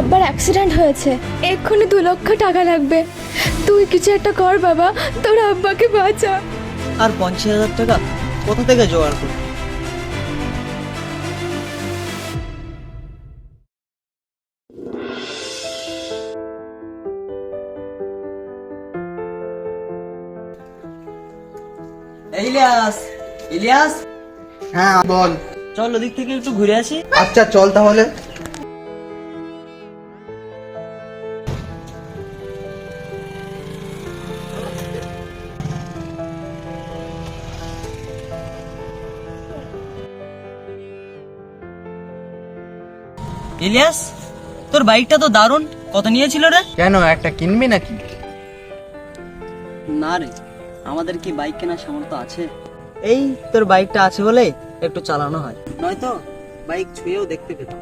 আব্বার অ্যাক্সিডেন্ট হয়েছে। এক্ষুনি দু লক্ষ টাকা লাগবে। তুই কিছু একটা কর বাবা তোর আব্বাকে বাঁচা। আর পঞ্চাশ হাজার টাকা কোথা থেকে জোগাড় করব? ইলিয়াস ইলিয়াস? হ্যাঁ বল। চল ওদিক থেকে একটু ঘুরে আসি। আচ্ছা চল তাহলে। ইলিয়াস তোর বাইকটা তো দারুণ। কত নিয়েছিল রে? কেন একটা কিনবি নাকি? না রে আমাদের কি বাইক কেনার সামর্থ্য আছে? এই তোর বাইকটা আছে বলে একটু চালানো হয়। নয়তো বাইক ছুঁয়েও দেখতে পেতাম।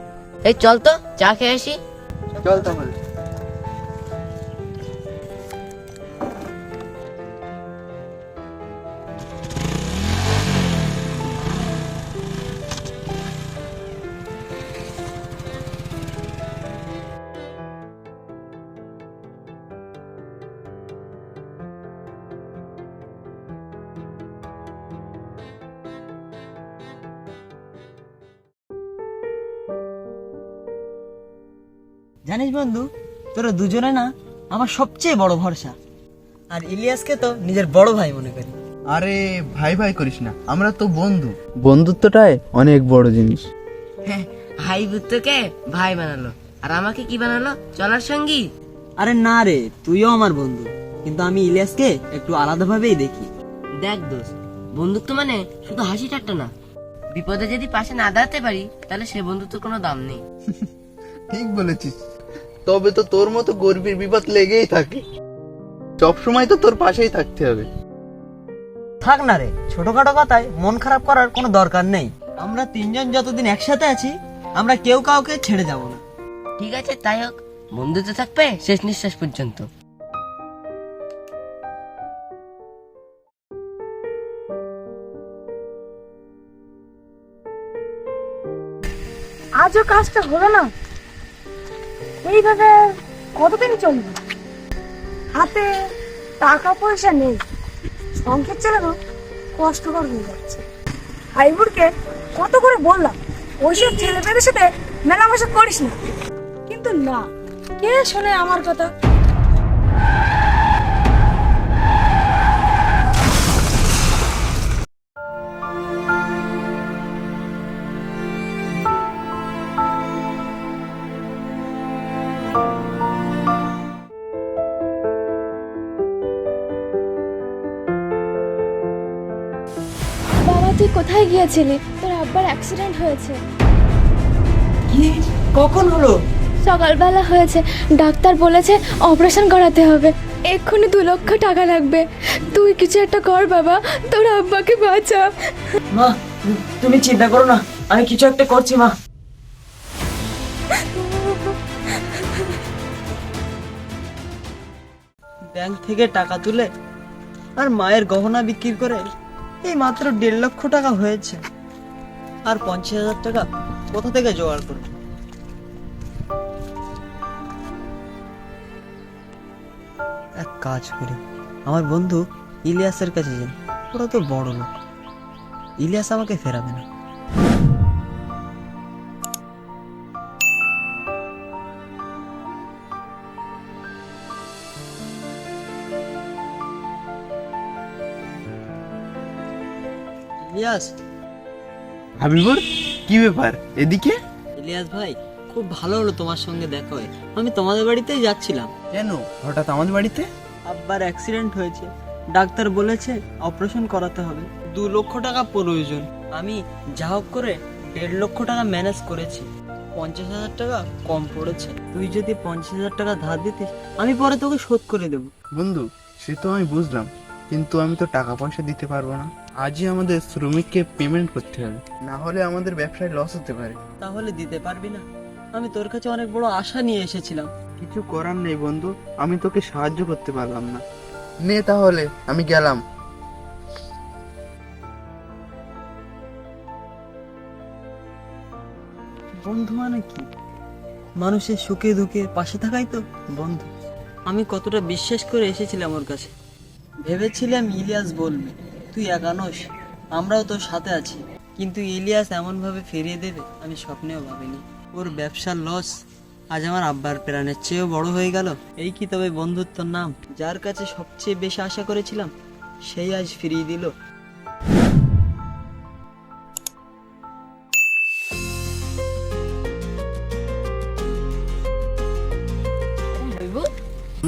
এই চল তো চা খেয়ে আসি। চল তাহলে। জানিস বন্ধু তোরা দুজনে না আমার সবচেয়ে বড় ভরসা। আর ইলিয়াসকে তো নিজের বড় ভাই মনে করি। আরে ভাই ভাই করিস না আমরা তো বন্ধু। বন্ধুত্বটাই অনেক বড় জিনিস। হ্যাঁ, ভাই বুদ্ধকে ভাই বানালো। আর আমাকে কি বানালো? চলার সঙ্গী আরে না রে তুইও আমার বন্ধু। কিন্তু আমি ইলিয়াসকে একটু আলাদাভাবেই দেখি। দেখ দোস্ত বন্ধুত্ব মানে শুধু হাসি ঠাট্টা না। বিপদে যদি পাশে না দাঁড়াতে পারি তাহলে সে বন্ধুত্বের কোনো দাম নেই। ঠিক বলেছিস। তবে তো তোর মতো গর্ভীর বিপদ লেগেই থাকে। সব সময় তো তোর পাশেই থাকতে হবে। থাক না রে ছোটখাটো কথায় মন খারাপ করার কোনো দরকার নেই। আমরা তিনজন যতদিন একসাথে আছি আমরা কেউ কাউকে ছেড়ে যাব না। ঠিক আছে তাই হোক। বন্ধুত্ব থাকবে শেষ নিঃশ্বাস পর্যন্ত। আজও কাজটা হলো না? এইভাবে কতদিন চলবে? হাতে টাকা পয়সা নেই। সংসার চালানো কষ্টকর হয়ে যাচ্ছে। হাইবুরকে কত করে বললাম, ওইসব ছেলেমেয়েদের সাথে মেলামেশা করিস না। কিন্তু না, কে শোনে আমার কথা? তুই কোথায় গিয়েছিলি? তোর আব্বার অ্যাক্সিডেন্ট হয়েছে। কি? কখন হলো? সকালবেলা হয়েছে। ডাক্তার বলেছে অপারেশন করাতে হবে। এক্ষুনি দু লক্ষ টাকা লাগবে। তুই কিছু একটা কর বাবা তোর আব্বাকে বাঁচা। মা তুমি চিন্তা করো না আমি কিছু একটা করছি মা। ব্যাংক থেকে টাকা তুলে আর মায়ের গহনা বিক্রি করে এই মাত্র দেড় লক্ষ টাকা হয়েছে। আর পঞ্চাশ হাজার টাকা কোথা থেকে জোগাড় করব? এক কাজ করি। আমার বন্ধু ইলিয়াসের কাছে যান ওরা তো বড় লোক। ইলিয়াস আমাকে ফেরাবে না। ইলিয়াস। হাবিবুর কি ব্যাপার? এদিকে? ইলিয়াস ভাই খুব ভালো হলো তোমার সঙ্গে দেখা হয়ে। আমি তোমাদের বাড়িতেই যাচ্ছিলাম। কেন? হঠাৎ আমাদের বাড়িতে? আব্বার অ্যাক্সিডেন্ট হয়েছে। ডাক্তার বলেছে অপারেশন করাতে হবে। দু লক্ষ টাকা প্রয়োজন। আমি যা হোক করে দেড় লক্ষ টাকা ম্যানেজ করেছি। পঞ্চাশ হাজার টাকা কম পড়েছে। তুই যদি পঞ্চাশ হাজার টাকা ধার দিতিস আমি পরে তোকে শোধ করে দেবো। বন্ধু সে তো আমি বুঝলাম। কিন্তু আমি তো টাকা পয়সা দিতে পারব না। আজই আমাদের শ্রমিককে পেমেন্ট করতে হবে। না হলে আমাদের ব্যবসায় লস হতে পারে। তাহলে দিতে পারবি না। আমি তোর কাছে অনেক বড় আশা নিয়ে এসেছিলাম। কিছু করার নেই বন্ধু আমি তোকে সাহায্য করতে পারলাম না। নে তাহলে আমি গেলাম। বন্ধু মানে কি? মানুষের সুখে দুঃখে পাশে থাকাই তো। বন্ধু। আমি কতটা বিশ্বাস করে এসেছিলাম ওর কাছে। ভেবেছিলাম ইলিয়াস বলবে। তুই একানোস আমরাও তোর সাথে আছি। কিন্তু ইলিয়াস এমনভাবে ফিরিয়ে দেবে আমি স্বপ্নেও ভাবিনি। ওর ব্যবসার লস আজ আমার আব্বার প্রাণের চেয়েও বড় হয়ে গেল। এই কি তবে বন্ধুত্বর নাম? যার কাছে সবচেয়ে বেশি আশা করেছিলাম সেই আজ ফিরিয়ে দিল।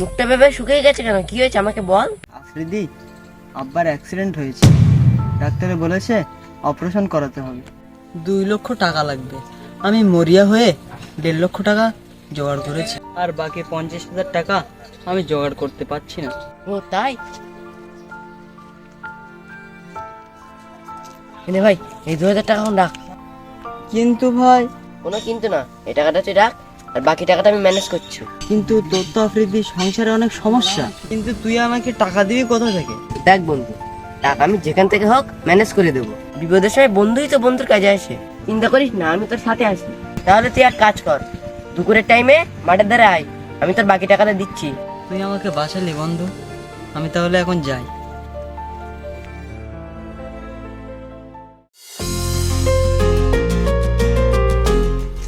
মুখটা ভেবে শুকিয়ে গেছে কেন? কি হয়েছে? আমাকে বল। আফ্রিদি আব্বার অ্যাক্সিডেন্ট হয়েছে। ডাক্তারে বলেছে অপারেশন করাতে হবে। দুই লক্ষ টাকা লাগবে। আমি মরিয়া হয়ে দেড় লক্ষ টাকা জোগাড় করেছি। আর বাকি পঞ্চাশ হাজার টাকা আমি জোগাড় করতে পারছি না। ও তাই? এনে ভাই এই দু হাজার টাকা রাখ। কিন্তু ভাই কোনো কিন্তু না। এই টাকাটা তুই রাখ আর বাকি টাকাটা আমি ম্যানেজ করছি। কিন্তু তোর তো আফ্রিদি সংসারে অনেক সমস্যা। কিন্তু তুই আমাকে টাকা দিবি কোথা থেকে? দেখ বন্ধু টাকা আমি যেখান থেকে হোক ম্যানেজ করে দেবো। বিপদের সময় বন্ধুই তো বন্ধুর কাজে আসে। চিন্তা করিস না আমি তোর সাথে আসি তাহলে তুই এক কাজ কর দুপুরের টাইমে মাঠের ধারে আয় আমি তোর বাকি টাকাটা দিচ্ছি। তুই আমাকে বাঁচালি বন্ধু আমি তাহলে এখন যাই।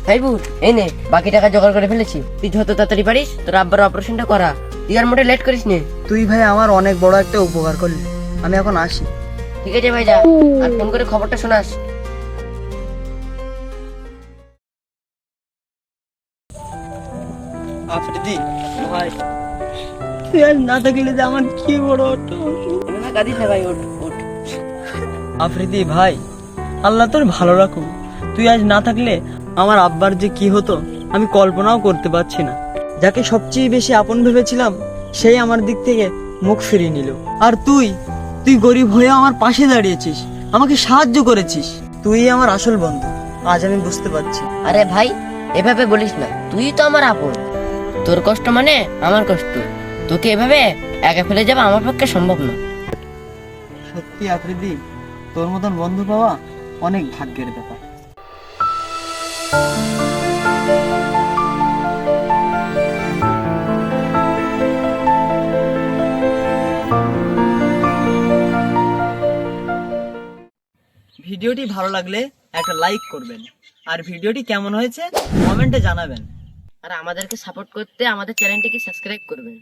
তাই বুঝ এই নে বাকি টাকা জোগাড় করে ফেলেছি। তুই যত তাড়াতাড়ি পারিস তোর আব্বার অপারেশনটা করা। তুই আর মোটে লেট করিস নে। তুই ভাই আমার অনেক বড় একটা উপকার করলি। আমি এখন আসি। ঠিক আছে ভাই যা আর ফোন করে খবরটা শোনাস। আফ্রিদি ভাই। তুই আজ না থাকলে যে আমার কি বড় একটা এভাবে কাঁদিস না ভাই ওঠ। আফ্রিদি ভাই আল্লাহ তোর ভালো রাখুক। তুই আজ না থাকলে আমার আব্বার যে কি হতো আমি কল্পনাও করতে পারছি না। যাকে সবচেয়ে বেশি আপন ভেবেছিলাম সেই আমার দিক থেকে মুখ ফিরিয়ে নিল। আর তুই? তুই গরিব হয়ে আমার পাশে দাঁড়িয়েছিস। আমাকে সাহায্য করেছিস। তুই আমার আসল বন্ধু। আজ আমি বুঝতে পারছি। আরে ভাই এভাবে বলিস না। তুই তো আমার আপন। তোর কষ্ট মানে আমার কষ্ট। তোকে এভাবে একা ফেলে যাবে আমার পক্ষে সম্ভব না। সত্যি আফ্রিদি তোর মতন বন্ধু পাওয়া অনেক ভাগ্যের ব্যাপার। ভিডিওটি ভালো লাগলে একটা লাইক করবেন। আর ভিডিওটি কেমন হয়েছে, কমেন্টে জানাবেন। আর আমাদেরকে সাপোর্ট করতে আমাদের চ্যানেলটিকে সাবস্ক্রাইব করবেন।